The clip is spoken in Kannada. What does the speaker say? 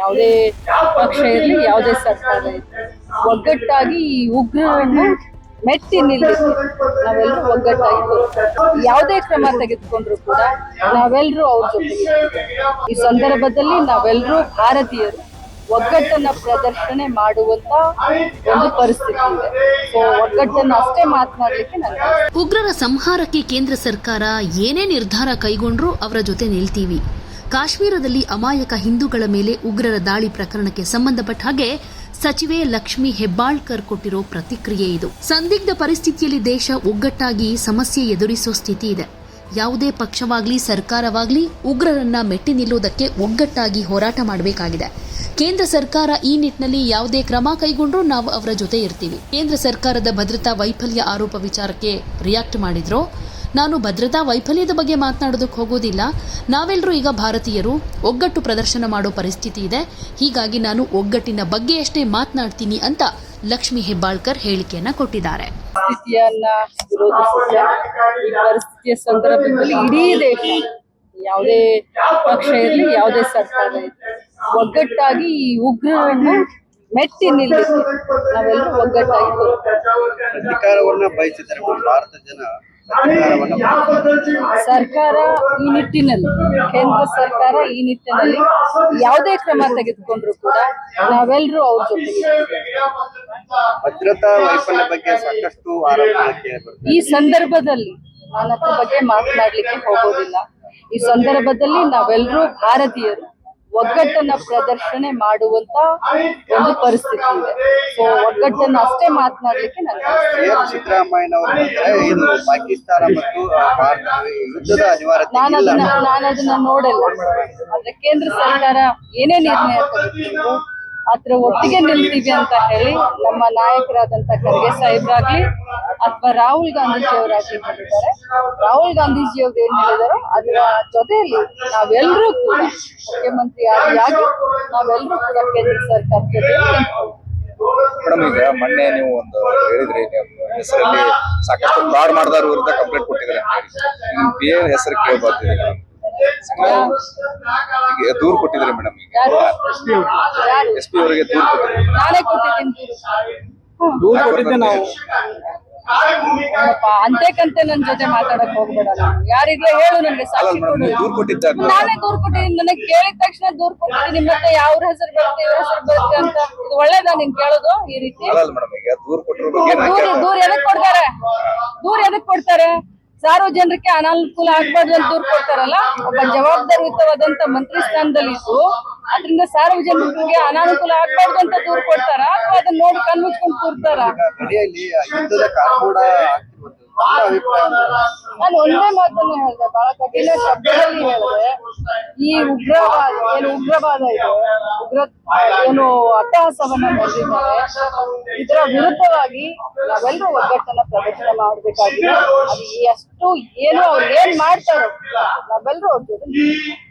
ಯಾವುದೇ ಪಕ್ಷ ಇರಲಿ ಯಾವುದೇ ಸರ್ಕಾರ ಇರಲಿ ಒಗ್ಗಟ್ಟಾಗಿ ಈ ಉಗ್ರವನ್ನು ಮೆಟ್ಟಿ ನಿಲ್ಲಿಸಿ ನಾವೆಲ್ಲರೂ ಒಗ್ಗಟ್ಟಾಗಿ. ಯಾವುದೇ ಕ್ರಮ ತೆಗೆದುಕೊಂಡ್ರು ಕೂಡ ನಾವೆಲ್ಲರೂ ಅವ್ರ ಜೊತೆ ಈ ಸಂದರ್ಭದಲ್ಲಿ ನಾವೆಲ್ಲರೂ ಭಾರತೀಯರು ಒಗ್ಗಟ್ಟನ್ನ ಪ್ರದರ್ಶನೆ ಮಾಡುವಂತ ಒಂದು ಪರಿಸ್ಥಿತಿ ಇದೆ. ಸೊ ಒಗ್ಗಟ್ಟನ್ನು ಅಷ್ಟೇ ಮಾತನಾಡಲಿಕ್ಕೆ ಉಗ್ರರ ಸಂಹಾರಕ್ಕೆ ಕೇಂದ್ರ ಸರ್ಕಾರ ಏನೇ ನಿರ್ಧಾರ ಕೈಗೊಂಡ್ರೂ ಅವರ ಜೊತೆ ನಿಲ್ತೀವಿ. ಕಾಶ್ಮೀರದಲ್ಲಿ ಅಮಾಯಕ ಹಿಂದೂಗಳ ಮೇಲೆ ಉಗ್ರರ ದಾಳಿ ಪ್ರಕರಣಕ್ಕೆ ಸಂಬಂಧಪಟ್ಟ ಹಾಗೆ ಸಚಿವೆ ಲಕ್ಷ್ಮಿ ಹೆಬ್ಬಾಳ್ಕರ್ ಕೊಟ್ಟಿರೋ ಪ್ರತಿಕ್ರಿಯೆ ಇದು. ಸಂದಿಗ್ಧ ಪರಿಸ್ಥಿತಿಯಲ್ಲಿ ದೇಶ ಒಗ್ಗಟ್ಟಾಗಿ ಸಮಸ್ಯೆ ಎದುರಿಸೋ ಸ್ಥಿತಿ ಇದೆ. ಯಾವುದೇ ಪಕ್ಷವಾಗಲಿ, ಸರ್ಕಾರವಾಗಲಿ ಉಗ್ರರನ್ನ ಮೆಟ್ಟಿ ನಿಲ್ಲುವುದಕ್ಕೆ ಒಗ್ಗಟ್ಟಾಗಿ ಹೋರಾಟ ಮಾಡಬೇಕಾಗಿದೆ. ಕೇಂದ್ರ ಸರ್ಕಾರ ಈ ನಿಟ್ಟಿನಲ್ಲಿ ಯಾವುದೇ ಕ್ರಮ ಕೈಗೊಂಡ್ರೂ ನಾವು ಅವರ ಜೊತೆ ಇರ್ತೀವಿ. ಕೇಂದ್ರ ಸರ್ಕಾರದ ಭದ್ರತಾ ವೈಫಲ್ಯ ಆರೋಪ ವಿಚಾರಕ್ಕೆ ರಿಯಾಕ್ಟ್ ಮಾಡಿದ್ರು ನಾನು ಭದ್ರತಾ ವೈಫಲ್ಯದ ಬಗ್ಗೆ ಮಾತನಾಡೋದಕ್ಕೆ ಹೋಗೋದಿಲ್ಲ ನಾವೆಲ್ಲರೂ ಈಗ ಭಾರತೀಯರು ಒಗ್ಗಟ್ಟು ಪ್ರದರ್ಶನ ಮಾಡೋ ಪರಿಸ್ಥಿತಿ ಇದೆ ಹೀಗಾಗಿ ನಾನು ಒಗ್ಗಟ್ಟಿನ ಬಗ್ಗೆ ಬಗ್ಗೆಯಷ್ಟೇ ಮಾತನಾಡ್ತೀನಿ ಅಂತ ಲಕ್ಷ್ಮಿ ಹೆಬ್ಬಾಳ್ಕರ್ ಹೇಳಿಕೆಯನ್ನ ಕೊಟ್ಟಿದ್ದಾರೆ ಪರಿಸ್ಥಿತಿಯನ್ನ ವಿರೋಧಿಸುತ್ತೆ ಈ ಪರಿಸ್ಥಿತಿಯ ಸಂದರ್ಭದಲ್ಲಿ ಇಡೀ ದೇಶ ಯಾವುದೇ ಪಕ್ಷ ಇರಲಿ ಯಾವುದೇ ಸರ್ಕಾರ ಇರಲಿ ಒಗ್ಗಟ್ಟಾಗಿ ಈ ಉಗ್ರರನ್ನ ಮೆಟ್ಟಿ ನಿಲ್ಲಿಸಿ ನಾವೆಲ್ಲರೂ ಒಗ್ಗಟ್ಟಾಗಿ. ಅಧಿಕಾರವನ್ನ ಬಯಸಿದ್ದಾರೆ ಭಾರತ ಜನ. ಸರ್ಕಾರ ಈ ನಿಟ್ಟಿನಲ್ಲಿ ಕೇಂದ್ರ ಸರ್ಕಾರ ಈ ನಿಟ್ಟಿನಲ್ಲಿ ಯಾವುದೇ ಕ್ರಮ ತೆಗೆದುಕೊಂಡ್ರು ಕೂಡ ನಾವೆಲ್ಲರೂ ಅವ್ರ ಜೊತೆಗೆ ಭದ್ರತಾ ವೈಫಲ್ಯ ಬಗ್ಗೆ ಸಾಕಷ್ಟು ಆರೋಪಗಳು ಕೇಳಿ ಬರ್ತದೆ ಈ ಸಂದರ್ಭದಲ್ಲಿ ನಾನು ಅದ್ರ ಬಗ್ಗೆ ಮಾತನಾಡ್ಲಿಕ್ಕೆ ಹೋಗೋದಿಲ್ಲ. ಈ ಸಂದರ್ಭದಲ್ಲಿ ನಾವೆಲ್ಲರೂ ಭಾರತೀಯರು ಒಗ್ಗಟ್ಟನ್ನ ಪ್ರದರ್ಶನೆ ಮಾಡುವಂತ ಒಂದು ಪರಿಸ್ಥಿತಿ ಇದೆ. ಸೊ ಒಗ್ಗಟ್ಟನ್ನ ಅಷ್ಟೇ ಮಾತನಾಡ್ಲಿಕ್ಕೆ ಹೇಳ್ತಾರೆ ಪಾಕಿಸ್ತಾನ ಮತ್ತು ಯುದ್ಧದ ಅನಿವಾರ್ಯತೆ ನಾನು ನಾನು ಅದನ್ನ ನೋಡಲ್ಲ. ಆದ್ರೆ ಕೇಂದ್ರ ಸರ್ಕಾರ ಏನೇ ನಿರ್ಣಯ ಅದ್ರ ಒಟ್ಟಿಗೆ ನಿಲ್ತೀವಿ ಅಂತ ಹೇಳಿ ನಮ್ಮ ನಾಯಕರಾದಂತ ಖರ್ಗೆ ಸಾಹೇಬ್ರಾಗ್ಲಿ ಅಥವಾ ರಾಹುಲ್ ಗಾಂಧೀಜಿ ಅವರಾಗ್ಲಿ ಹೇಳಿದ್ದಾರೆ ರಾಹುಲ್ ಗಾಂಧೀಜಿ ಅವರು ಏನ್ ಹೇಳಿದಾರೋ ಅದರ ಜೊತೆಯಲ್ಲಿ ನಾವೆಲ್ಲರೂ ಕೂಡ ಮುಖ್ಯಮಂತ್ರಿ ಆಗಿ ನಾವೆಲ್ಲರೂ ಕೂಡ ಕೇಂದ್ರ ಸರ್ಕಾರ ಜೊತೆ ಮೇಡಮ್ ಈಗ ಮೊನ್ನೆ ನೀವು ಒಂದು ಹೇಳಿದ್ರಿ ನಿಮ್ಮ ಹೆಸರಲ್ಲಿ ಸಾಕಷ್ಟು ಫ್ರಾಡ್ ಮಾಡಿದವ್ರ ವಿರುದ್ಧ ಕಂಪ್ಲೇಂಟ್ ಕೊಟ್ಟಿದ್ದಾರೆ. ಅಂತ ಪಿ ಎ ಹೆಸರು ಕೇಳಬಾರ್ದು ಈಗ. ದೂರು ಕೊಟ್ಟಿದ್ರಿ ಮೇಡಮ್ ಈಗ. ಎಸ್ ಪಿ ಅವರಿಗೆ ದೂರು ಕೊಟ್ಟಿದ್ರಿ. ನಾನೇ ಕೊಟ್ಟಿದ್ದೀನಿ ದೂರು ಕೊಟ್ಟಿದ್ದೆ ನಾವು. ಅಂತೆಕಂತೆ ನನ್ ಜೊತೆ ಮಾತಾಡಕ್ ಹೋಗ್ಬೇಡ ಯಾರಿಗ್ಲೇ ಯಾರಿದ್ರೆ ಹೇಳು ನನ್ಗೆ ಸಾಕ್ಷಿ ಕೊಡು ದೂರು ಕೊಟ್ಟಿದ್ದಾರೆ ನಾನೇ ದೂರ್ ಕೊಟ್ಟಿದ್ದೀನಿ. ನನಗೆ ಕೇಳಿದ ತಕ್ಷಣ ದೂರ್ ಕೊಟ್ಟಿದ್ದೀನಿ. ಮತ್ತೆ ಯಾವ ಹೆಸರು ಬರುತ್ತೆ ಇವ್ರ ಹೆಸರು ಬರುತ್ತೆ ಅಂತ. ಇದು ಒಳ್ಳೇದಾ ನಿನ್ ಕೇಳೋದು ಈ ರೀತಿ? ಅಲ್ಲ ಮೇಡಮ್ ಈಗ ದೂರು ಕೊಟ್ಟಿರೋ ಬಗ್ಗೆ ನಾನು ದೂರ ದೂರ ಎದಕ್ ಕೊಡ್ತಾರೆ? ದೂರ ಎದಕ್ ಕೊಡ್ತಾರೆ? ಸಾರ್ವಜನಿಕರಿಗೆ ಅನಾನುಕೂಲ ಆಗ್ಬಾರ್ದು ಅಂತ ದೂರ್ ಕೊಡ್ತಾರಲ್ಲ? ಒಬ್ಬ ಜವಾಬ್ದಾರಿಯುತವಾದಂತ ಮಂತ್ರಿ ಸ್ಥಾನದಲ್ಲಿ ಇದ್ದು ಅದರಿಂದ ಸಾರ್ವಜನಿಕರಿಗೆ ಅನಾನುಕೂಲ ಆಗ್ಬಾರ್ದು ಅಂತ ದೂರು ಕೊಡ್ತಾರ? ಅಥವಾ ಅದನ್ನ ನೋಡಿ ಕಣ್ಮುಚ್ಕೊಂಡು ಕೂರ್ತಾರ? ನಾನು ಒಂದೇ ಮಾತನ್ನ ಹೇಳಿದೆ ಬಹಳ ಕಠಿಣ ಶಬ್ದದಲ್ಲಿ ಹೇಳಿದೆ. ಈ ಉಗ್ರವಾದ ಏನು ಉಗ್ರವಾದ ಇದೆ ಉಗ್ರ ಏನು ಅಟ್ಟಹಾಸವನ್ನ ನಡೆದಿದ್ದಾರೆ. ಇದರ ವಿರುದ್ಧವಾಗಿ ನಾವೆಲ್ಲರೂ ಒಗ್ಗಟ್ಟನ್ನ ಪ್ರದರ್ಶನ ಮಾಡಬೇಕಾಗಿದೆ. ಅದು ಎಷ್ಟು ಏನು ಅವ್ರು ಏನ್ ಮಾಡ್ತಾರೋ ನಾವೆಲ್ಲರೂ ಅವ್ರ ಜೊತೆ